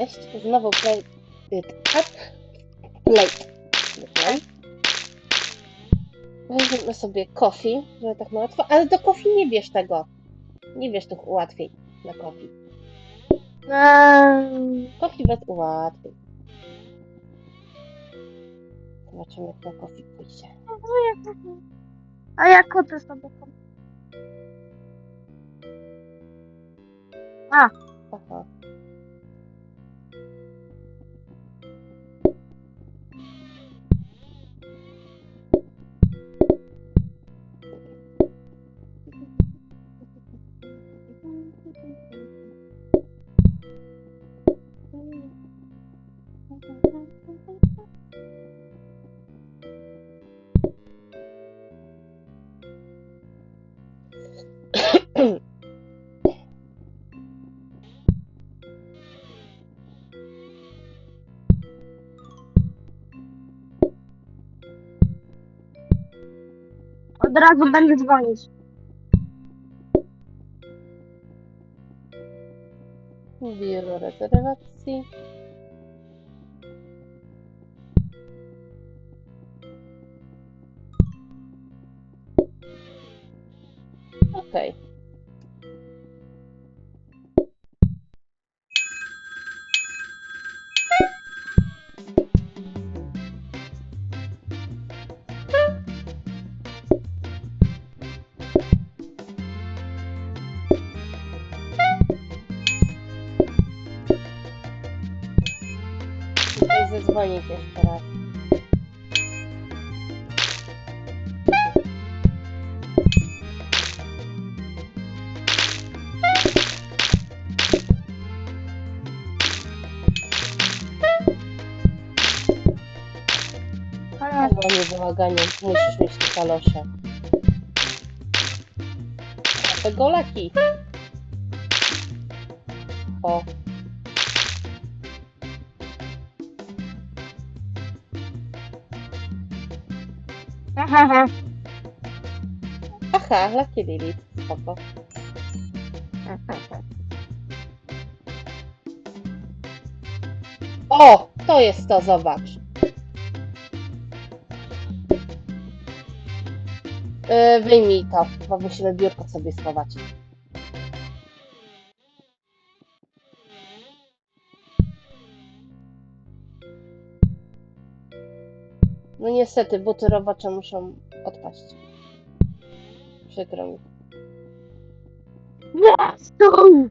Cześć, znowu play it up. Play. Myślę. Weźmiemy sobie coffee, żeby tak na łatwo, ale do coffee nie bierz tego. Nie bierz tych ułatwień na. Eee, Coffee bez ułatwień. Zobaczymy, jak na coffee pójdzie. a ja koty sobie kupię. Aha. Od razu będę dzwonić. Biuro rezerwacji. Tutaj zadzwonić jeszcze raz. Albo nie bałaganie, musisz mieć te kalosze. A te golaki. O. Hehehe. Aha, Lucky Lily. Spoko. O! To jest to, zobacz. Yy, wyjmij to, bo musimy biurko sobie schować. No niestety, buty robocze muszą odpaść. Przykro mi. Tu!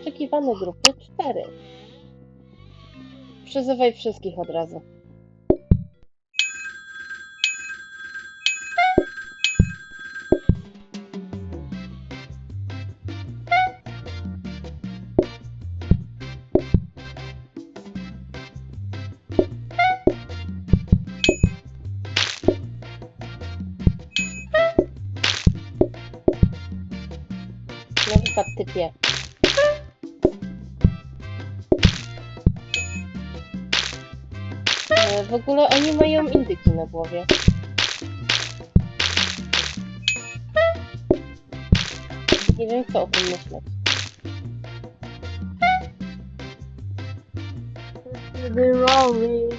Oczekiwane grupy 4. Przyzywaj wszystkich od razu. Na przykład typie. E, W ogóle oni mają indyki na głowie. Nie wiem co o tym myśleć. The rolling.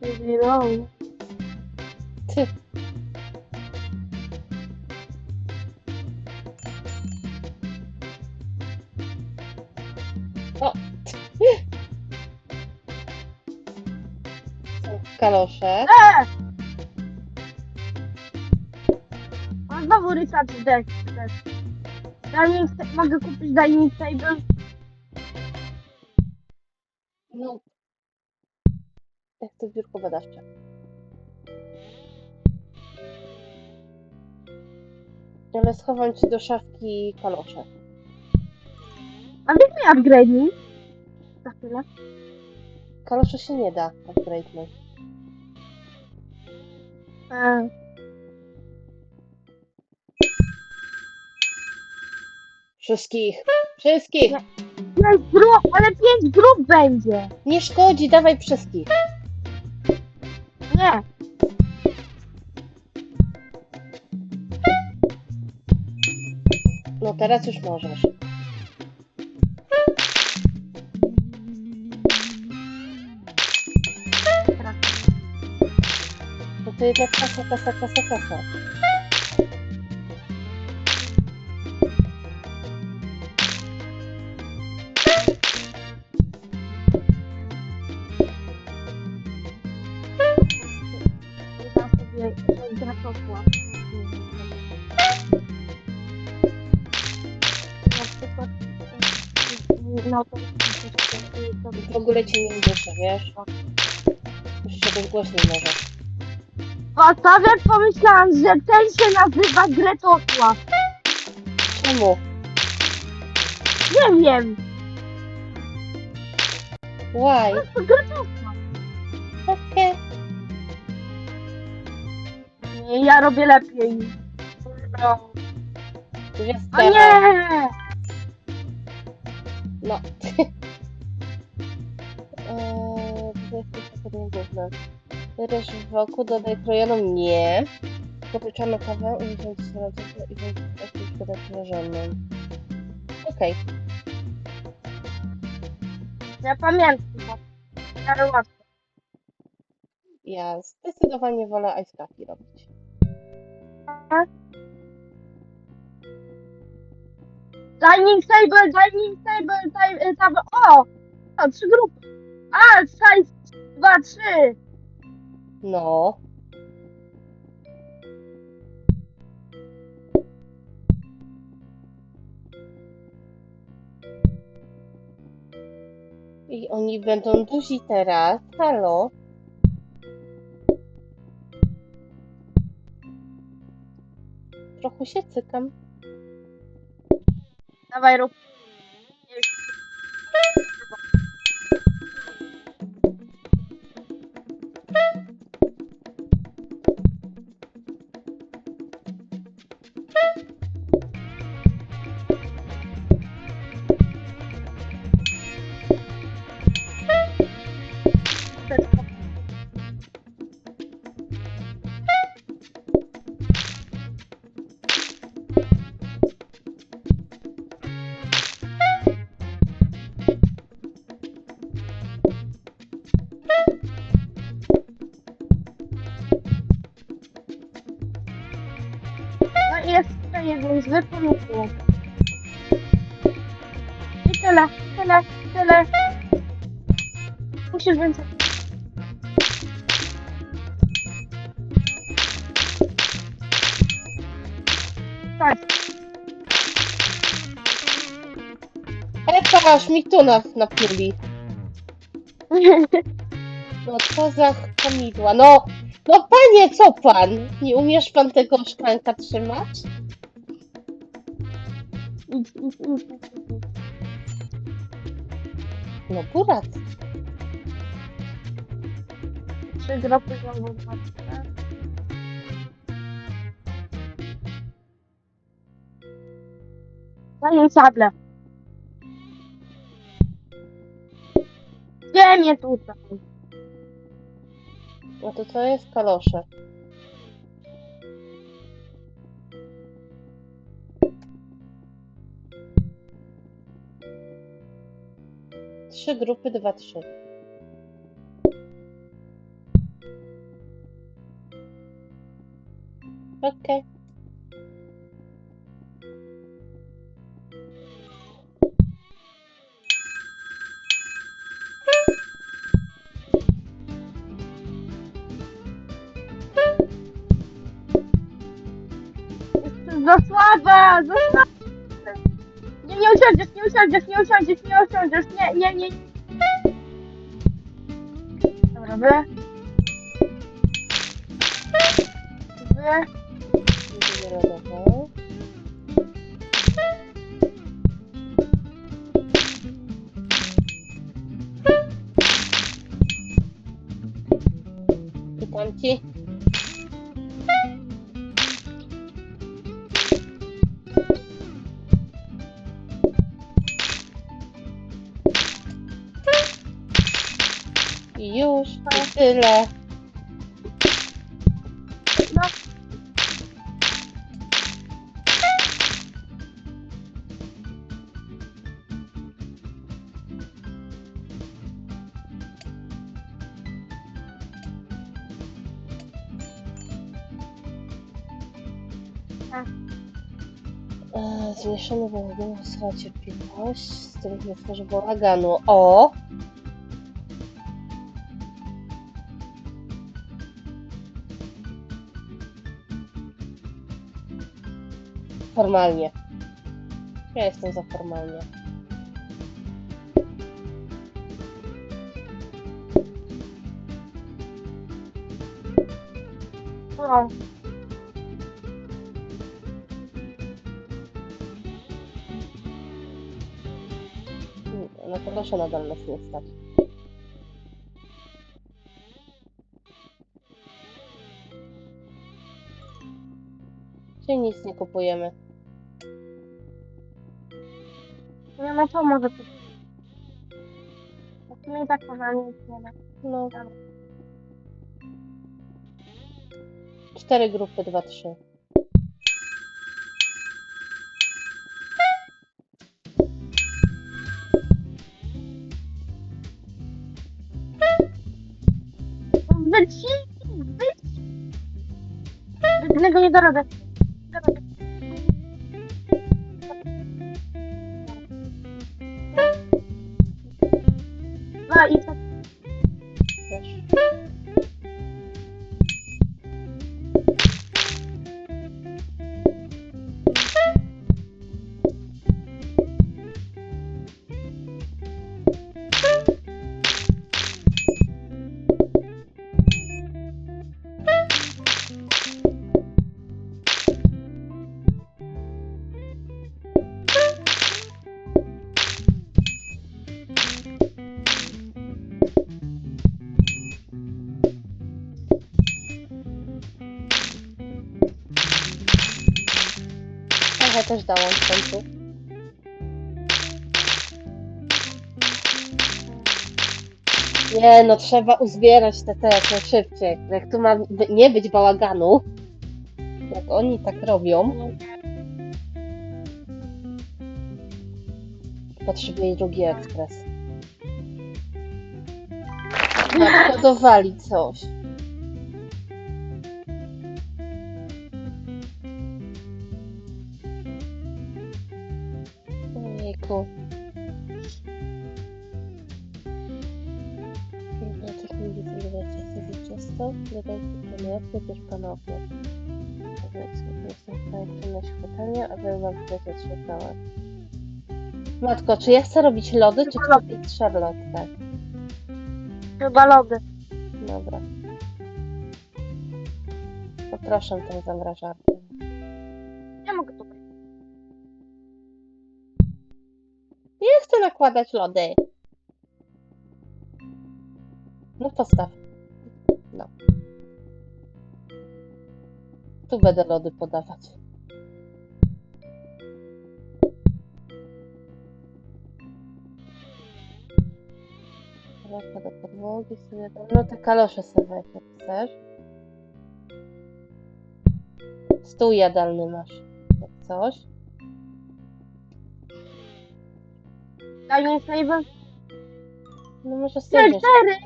The Są Kalosze. A znowu research deck też. Dining, sta- mogę kupić dining table? No. Jak to biurko badawcze. Ale schowam ci do szafki kalosze. A weź mi upgrade mi. Za chwilę. Kalosze się nie da upgrade'nąć. E, Wszystkich! Wszystkich! Pięć grup, ale pięć grup będzie. Nie szkodzi, dawaj wszystkich! Nie. No teraz już możesz. To jednak kasa, kasa, kasa, kasa. No to W ogóle cię nie słyszę, wiesz? Już czegoś głośniej może. A nawet pomyślałam, że ten się nazywa Gretosław. Czemu? Nie wiem. Why? To Gretosław. Okej. Nie, ja robię lepiej. No. O Gwiazdka. nie! No. Eee, tutaj jest to główne. Ryż wokół, dodaj krojoną. Nie. Popryczamy kawę i wziąć salatę i wziąć podać leżoną. Okej. Ja pamiętam. Ale łatwo. Ja zdecydowanie wolę ice coffee robić. Dining table, dining table, time, table. O! O, trzy grupy. A, size 2, 3. No. I oni będą duzi teraz. Halo? Trochę się cykam. Dawaj, rób. Tyle. Musisz więcej. Tak. Epa, aż mi tu na, napnuli. No co za kamidła. No, no panie, co pan? Nie umiesz pan tego szklanka trzymać? No burat. Trzy grupy znowu dwa, trzy. Daj jej sable. Gdzie mnie tutaj? No to co jest kalosze? Trzy grupy, dwa, trzy. Okej. Jesteś usiądziesz, nie usiądziesz, nie, nie, nie. I już, i tyle. Zwiększony wynagrodzenie z cierpliwość, z których nie tworzy bałaganu. O! Formalnie. Ja jestem za formalnie. No. Na kolosze nadal nas nie stać. Czyli nic nie kupujemy. No to może być. W sumie i tak można nic nie da. No. Cztery grupy, dwa, trzy. Wyci! Wyci! Jednego nie. Dorobię. Też dałam w końcu. Nie, no trzeba uzbierać te te jak najszybciej. Jak tu ma nie być bałaganu, jak oni tak robią, potrzebuję drugi ekspres. Matko, dowali coś. Matko, czy ja chcę robić lody, czy chcę robić szarlotkę? Chyba lody. Dobra. Poproszę tą zamrażarkę. Nie mogę tutaj. Nie chcę nakładać lody. No postaw. No. Tu będę lody podawać. Do podłogi sobie dam. No te kalosze sobie weź, jak chcesz. Stół jadalny masz. Jak coś. Daj mi save. No może Nie, sobie. cztery!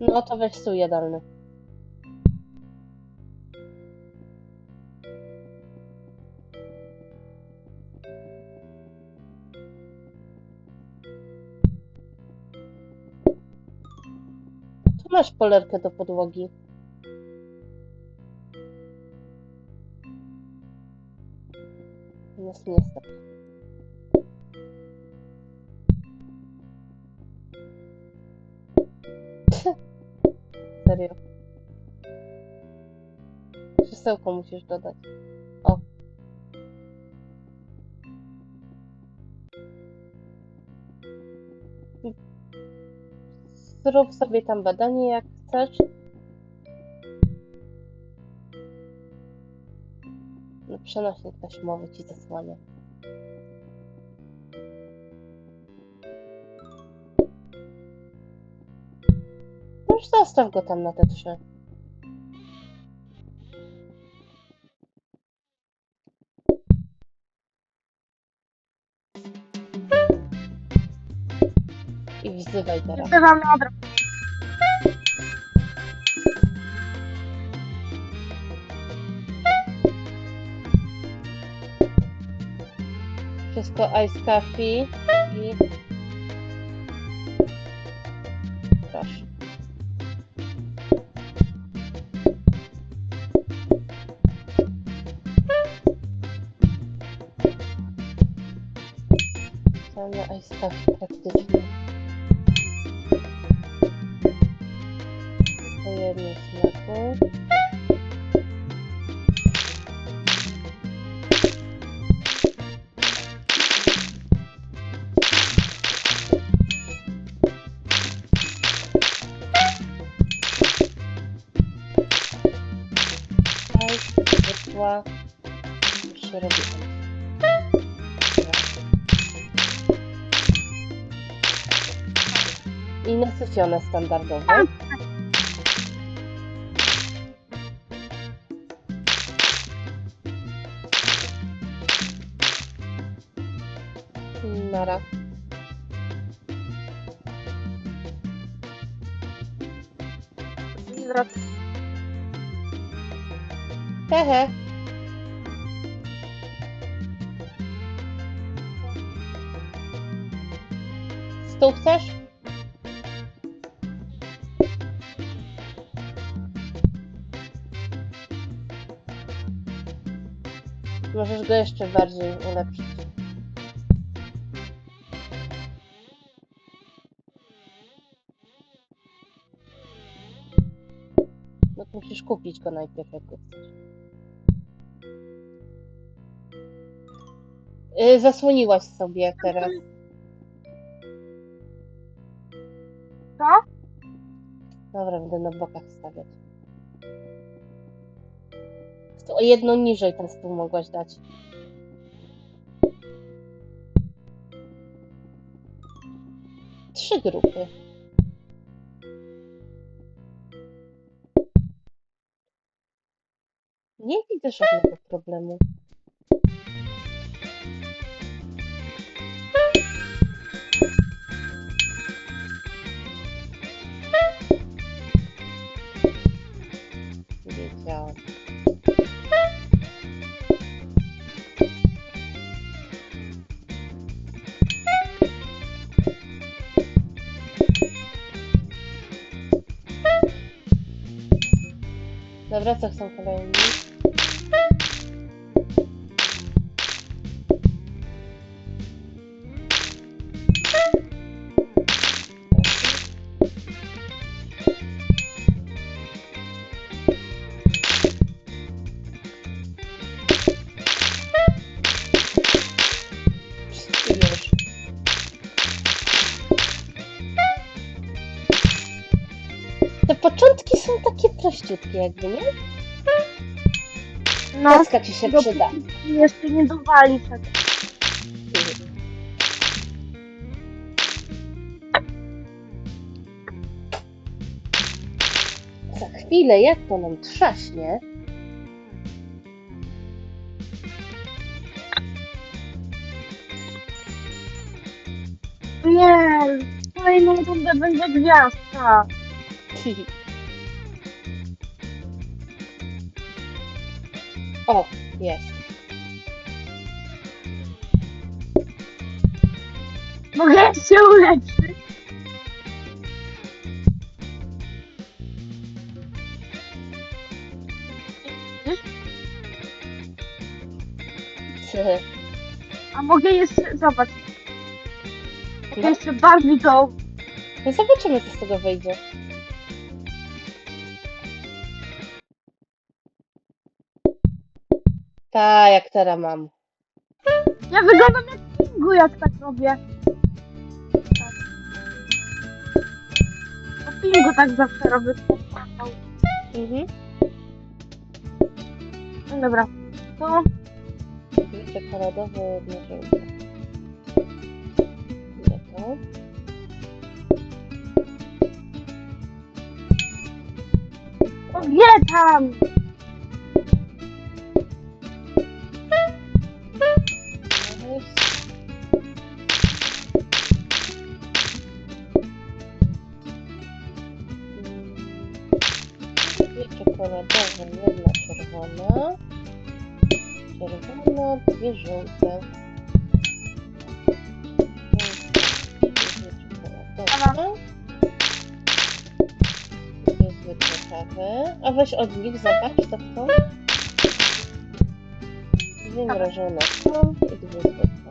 No to weź stół jadalny. Masz polerkę do podłogi. Jest niestety. Serio. Krzesełko musisz dodać. Zrób sobie tam badanie jak chcesz. No przenośnik taśmowy ci zasłania. No już zostaw go tam na te trzy. Dawaj teraz. Wysywam na odrób. Wszystko ice coffee i... Proszę. Same ice coffee praktycznie. Wytła. Już się robi. I nasycione standardowo. Możesz go jeszcze bardziej ulepszyć. No to musisz kupić go najpierw, jak go chcesz. Y, Zasłoniłaś sobie teraz. Co? Dobra, będę na bokach stawiać. Jedno niżej ten stół mogłaś dać. Trzy grupy. Nie widzę żadnego problemu. Dobra, co chcą kolejni? Prościutkie jakby, nie? No, Deska ci się do- przyda. jeszcze nie dowali tak. Za chwilę, jak to nam trzaśnie. Nie, kolejną rundę będzie gwiazdka. O, jest. Mogę się uleczyć. A mogę jeszcze, zobacz. Mogę No. jeszcze bardziej go. No zobaczymy, co z tego wyjdzie. Ta, jak teraz mam. Ja wyglądam jak pingu, jak tak robię. Tak. No pingu tak zawsze robię. Mhm. No dobra. To Czekoladowe, jedno żółte. Nie to. kobietam! na pewno jedna czerwona, czerwona, dwie żółte. Dwie zwykłe kawy. A weź od nich zobacz, to kto? Dwie mrożone są i dwie zwykłe.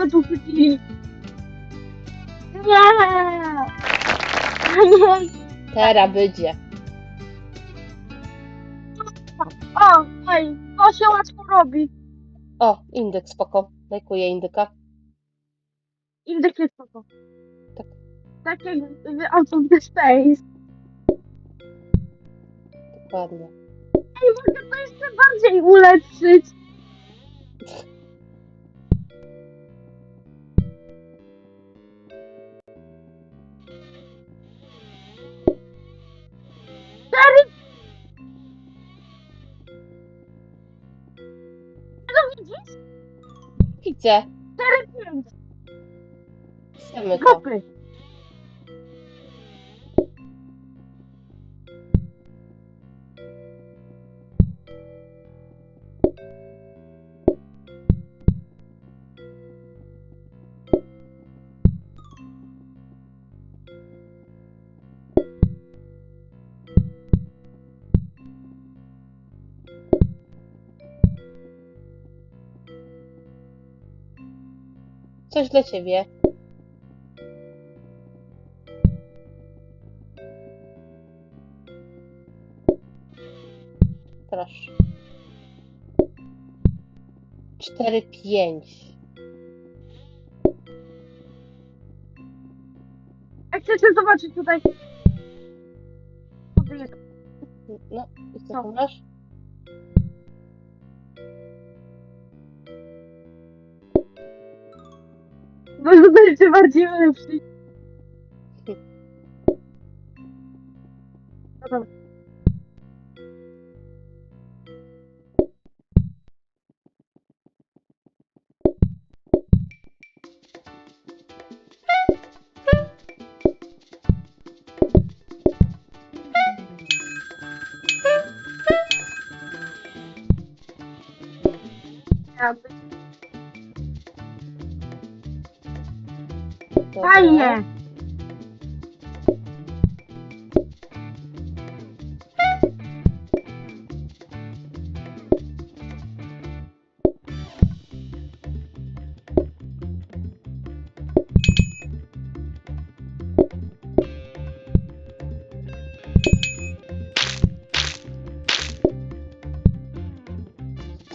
Nawet uchwycili? Nie! Teraz będzie. O, ej, to się łatwo robi. O, indyk, spoko. Lajkuję indyka. Indeks jest spoko. Tak. Tak jak w Out of the Space. Dokładnie. Ej, mogę to jeszcze bardziej ulepszyć. Cztery... No widzisz? Widzę. Cztery, pięć. Chcemy to. Grupy. Coś dla ciebie. Proszę. Cztery, pięć. Jak chcecie zobaczyć tutaj. No, i co tu masz? Będzie bardziej ulepszyć. No dobra. Dobra. Fajnie!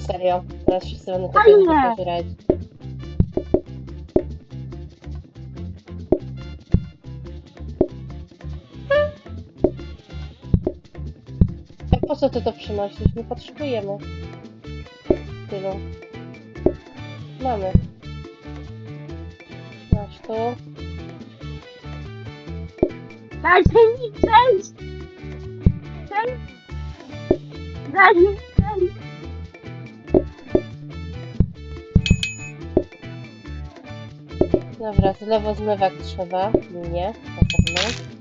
Serio, teraz wszyscy będą Fajnie. tego pożerać. A po co ty to przynosisz? Nie potrzebujemy. Tylu. Mamy. Masz tu. Przejść! Daj mi przejść! Dobra, z lewo zmywak trzeba. Nie, na pewno.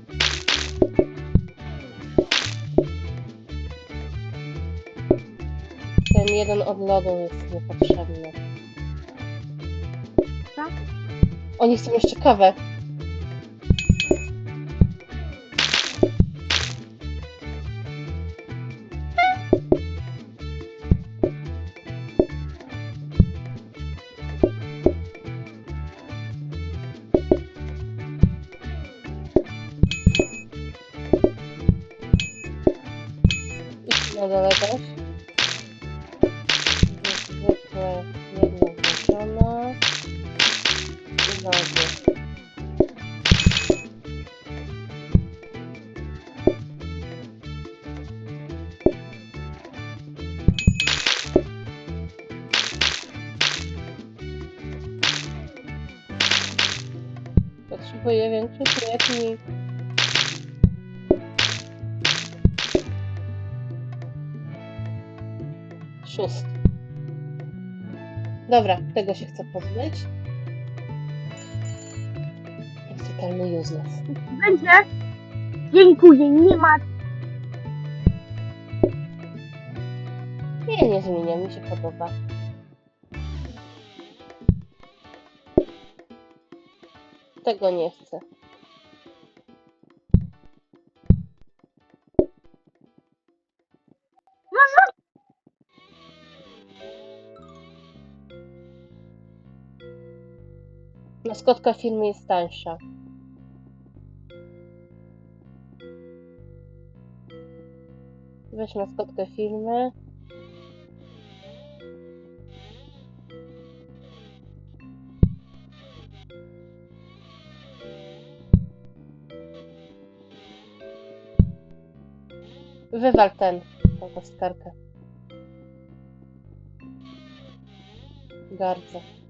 Jeden od lodu jest niepotrzebny. Co? Oni chcą jeszcze kawę. Śmietnik. Szósty. Dobra, tego się chcę pozbyć. Jest totalny useless. Będzie? Dziękuję, nie ma. Nie, nie zmienia, mi się podoba. Tego nie chcę. Maskotka firmy jest tańsza. Weź maskotkę firmy. Wywal ten, tą kostkarkę. Gardzę.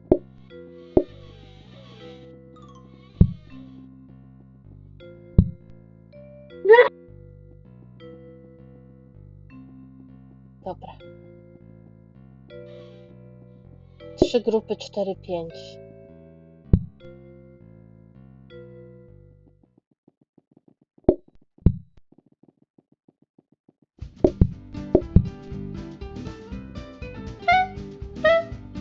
Trzy grupy, cztery, pięć.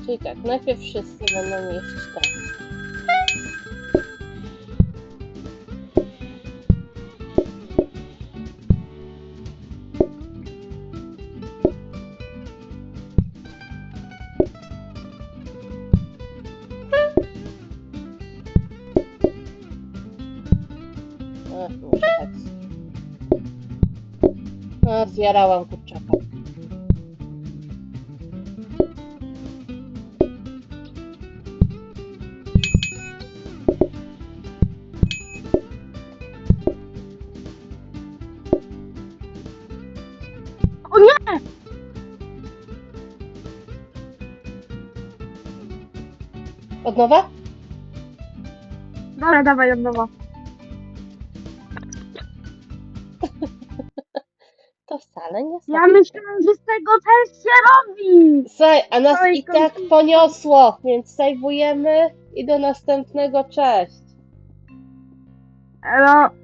Czyli tak, najpierw wszyscy będą jeść tak. Tak. A, zjarałam kurczaka. O nie! Od nowa? Dobra, dawaj od nowa. Myślałam, że z tego też się robi. Saj, a nas Oj, i tak poniosło, więc sejwujemy i do następnego, cześć. Elo.